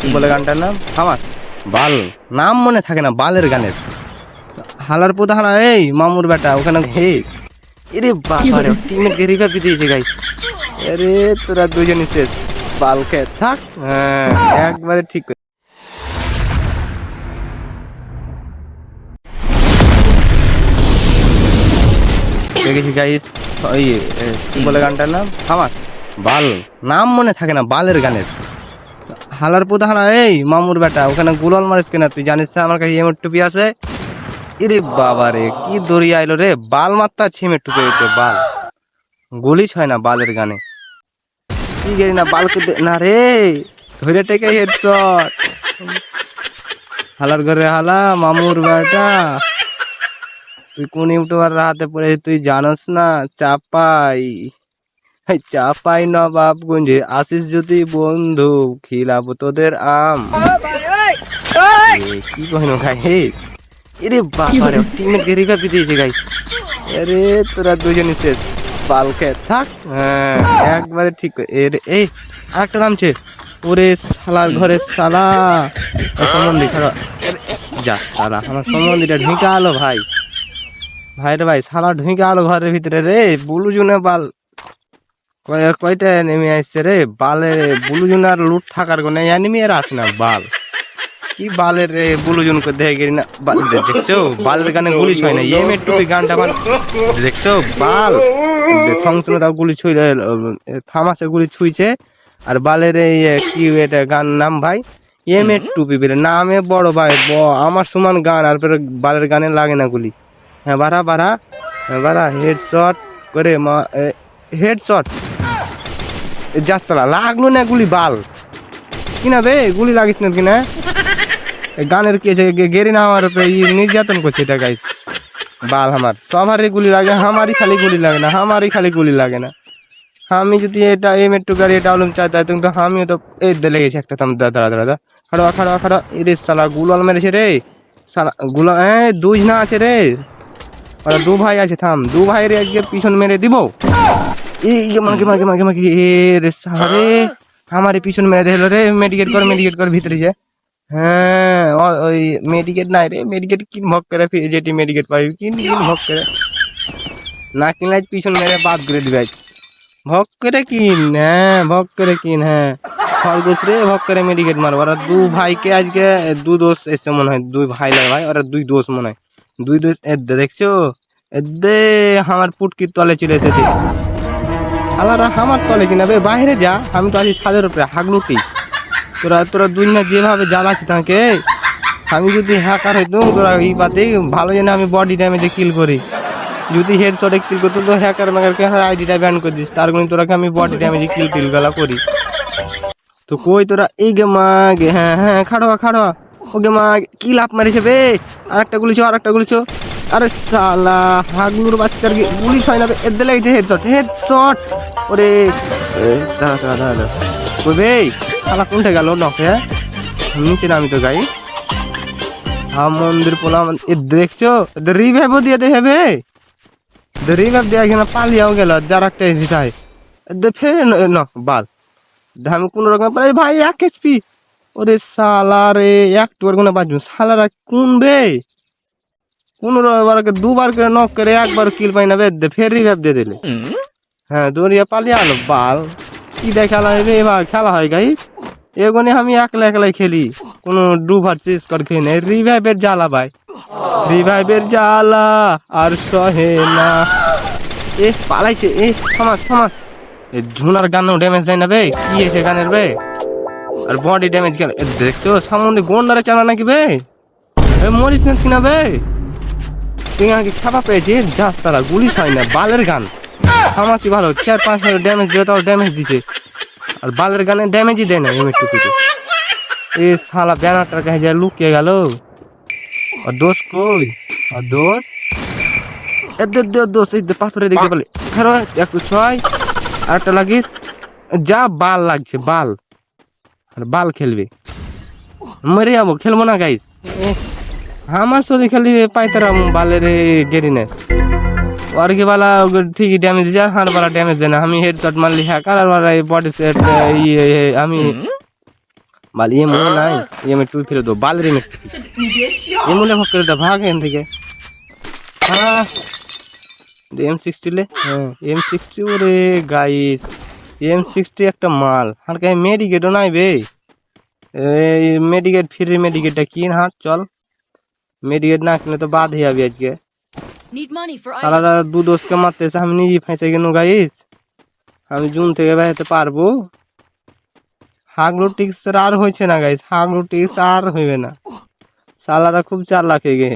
কি বলে গানটার নাম? আমার বাল। নাম মনে থাকে না বালের গানের। হালার পোদা হালা এই মামুর বেটা ওখানে হে এরে বাবা রে টিমের গেরি কাপি দিয়েছে গাই আরে তোরা দুজনই শেষ। বাল খেয়ে থাক। হ্যাঁ একবারে ঠিক দেখেছি গাইস ওই কি বলে গানটার নাম? আমার বাল। নাম মনে থাকে না বালের গানের। হালার পোদা হালা, এই মামুর বেটা, ওখানে গুলাল মারিস কেনা তুই? জানিস না আমার কাছে এমর টুপি আছে? ইরে বাবা রে কি দড়ি আইলো রে? বাল মাত্তা ছিমের টুপি হইতে, বাল। গুলি ছয় না বালের গানে। কি জানি না বালকে দে- না রে ধরে টেকে হেডশট। হালার ঘরে হালা, মামুর বেটা। তুই কোন ইউটিউবার হাতে পড়ে, তুই জানোস না, চাপাই। চাপাই নবাব গুঞ্জে আসিস যদি বন্ধু খিলাবো তোদের আম। কি কহিনো হে এরে বাবা রে টিমের গেরি কাপি দিয়েছে গাই আরে তোরা দুজনই শেষ। বাল খেয়ে থাক। হ্যাঁ একবারে ঠিক এর এই আরেকটা নামছে ওরে শালার ঘরে শালা। সম্বন্ধী খারাপ যা শালা আমার সম্বন্ধীটা ঢুকে আলো ভাই। ভাই রে ভাই শালা ঢুকে আলো ঘরের ভিতরে রে বুলু জুনে বাল কয়টা নেমে আসছে রে? বালে বুলু আর লুট থাকার কোনো এনিমি আর আসে না বাল। কি বালের রে বুলু জুন করে দেখে গেলি না বাল দেখছ? বালের গানে গুলি ছয় না। এম এর টুপি গানটা আমার দেখছ? বাল। ফাংশনে তাও গুলি ছুঁই ফামাসে গুলি ছুঁইছে। আর বালের এই কি এটা গান নাম ভাই? এম এর টুপি বেরে নামে বড় ভাই ব- আমার সমান গান আর পরে বালের গানে লাগে না গুলি। হ্যাঁ বাড়া বাড়া। হ্যাঁ বাড়া হেডশট করে মা হেডশট যাচ্ছলা লাগল না গুলি, বাল। কিনা বে, গুলি লাগিস না কিনা এই গানের কি গেরি না আমার নির্যাতন করছে এটা গাইস বাল আমার, সবারই গুলি লাগে, আমারই খালি গুলি লাগে না, আমারই খালি গুলি লাগে না। আমি যদি এটা এম একটু গাড়ি এটা আলম চাই, তাই তুমি তো, আমিও তো এই লেগেছে একটা, থাম দাদা দাঁড়া দাঁড়া খাড়া খাড়া খাড়া। এরে সালা, গুলাল মেরেছে রে। সালা, গুলা হ্যাঁ দুই না আছে রে। ওরা দু ভাই আছে, থাম, দু ভাইয়ের আজকে পিছন মেরে দিব। মাকে মাকে মাকে মাকে রে সালা রে আমারই পিছন মেরে দিল রে মেডিকেট কর মেডিকেট কর, ভিতরে যা। হ্যাঁ ওই মেডিকেট নাই রে মেডিকেট কিন ভক করে যেটি মেডিকেট পাবি, কিন কিন ভক করে। না কিনলে আজ পিছন মেরে বাদ করে দিবে আজ। ভক করে কিন হ্যাঁ ভক করে কিন হ্যাঁ। খরগোশ রে, ভক করে মেডিকেট মারবো। ওরা দু ভাইকে আজকে, দু দোষ এসে মনে হয়, দুই ভাই লাগে ভাই, ওরা দুই দোষ মনে হয়। দুই দোষ এ দে দেখছ? এ দে আমার পুটকির তলে চলে এসেছে। আমার তলে কিনা বে, বাইরে যা, আমি তো আছি ছাদের উপরে হাগলুটি তোরা তোরা না যেভাবে জ্বালাচ্ছি তাকে, আমি যদি হ্যাকার হইতো তোরা এই পাতে ভালো জানে আমি বডি ড্যামেজে কিল করি। যদি হেড শটে কিল করতো, তো হ্যাকার ম্যাকার ম্যাকারকে আইডিটা ব্যান করে দিস, তার কোনো তোরাকে আমি বডি ড্যামেজে কিল টিল গলা করি। তো কই তোরা, এই গে মা গে হ্যাঁ হ্যাঁ খাড়োয়া খাড়োয়া ও গে মা কি লাভ মারিছে বে, আরেকটা গুলিছো আরেকটা গুলিছো। আরে সালা হাগলুর বাচ্চার কি গুলি হয় না এদের লেগেছে হেডশট হেডশট ওরে দাঁড়া দাঁড়া দাঁড়া দাঁড়া। কই বে? শালা কোনটা গেল নকে নিচে নামি তো গাই। হা মন্দির পোলা এ, দেখছ? রিভাইভ দিয়ে দে হেবে রিভাইভ দিয়ে কিনা পালিয়াও গেল যার একটা জিতাই ফের ন- ন বাল। আমি কোন রকম পালাই, ভাই, এক এসপি ওরে সালা রে একটু আর কোনো বাজবো সালারা কোন বে? কোন বার দুবার করে নক করে একবার কিল পাই না বে ফের রিভাইভ দিয়ে দিলে। হ্যাঁ দৌড়িয়া পালিয়ে আলো বাল। কি দেয় খেলা হবে এবার খেলা হয় গাই। এগোনে আমি একলা একলাই খেলি। কোনো ডুবার চেস করে খেয়ে নেই রিভাইভের জ্বালা ভাই। রিভাইভের জ্বালা আর সহে না। এ পালাইছে। এ থমাস থমাস। এ ঝুনার গানও ড্যামেজ দেয় না বে। কি এসে গানের বে? আর বডি ড্যামেজ গেল দেখছ? সামনে গোন্ডারে চালা নাকি বে? এ মরিস না কিনা বে? তুই আগে খাপা পেয়েছি যাস তারা গুলি হয় না, বালের গান। থামাসি ভালো, চার পাঁচ হাজার ড্যামেজ দিয়ে তাও ড্যামেজ দিছে। আর বালের গানে ড্যামেজই দেয় না এমএ টুকুতে এ শালা ব্যানারটার কাছে যা লুকিয়ে গেল। আর দোষ কই? আর দোষ? এদের দে দোষ, এই পাথরে দেখতে পেলে ফেরো একশো ছয়, আরেকটা লাগিস। যা বাল লাগছে, বাল। আর বাল খেলবে। মরে যাব, খেলব না গাইস আমার সাথে খালি পাইতারাম বালের গেরি নেয়। অর্গে বালা ঠিকই ড্যামেজ দিছে আর হাড় বালা ড্যামেজ দেয় না। আমি হেড শট হ্যাঁ হ্যাকার আর এই বডি সেট ইয়ে আমি বাল ইয়ে মনে নাই ইয়ে মে টু ফিরে দেবো বাল রে মে ইয়ে মনে ভাগ করে দো ভাগ এন থেকে। হ্যাঁ এম সিক্সটি লে। হ্যাঁ এম সিক্সটি ওরে গাইস এম সিক্সটি একটা মাল। হাঁটকে মেডিকেটও নাই বে। মেডিকেট ফ্রি মেডিকেটটা কিন হাঁট চল। মেডিকেট না কিনে তো বাদ হয়ে যাবি আজকে সালারা দু দোষকে মারতেছে আমি নিজে ফেঁসে গেল গাইস। আমি জুন থেকে বেড়াতে পারব। হাগলু টিক্স আর হয়েছে না গাইস হাগলু টিক্স আর হইবে না। সালারা খুব চার লাখে গে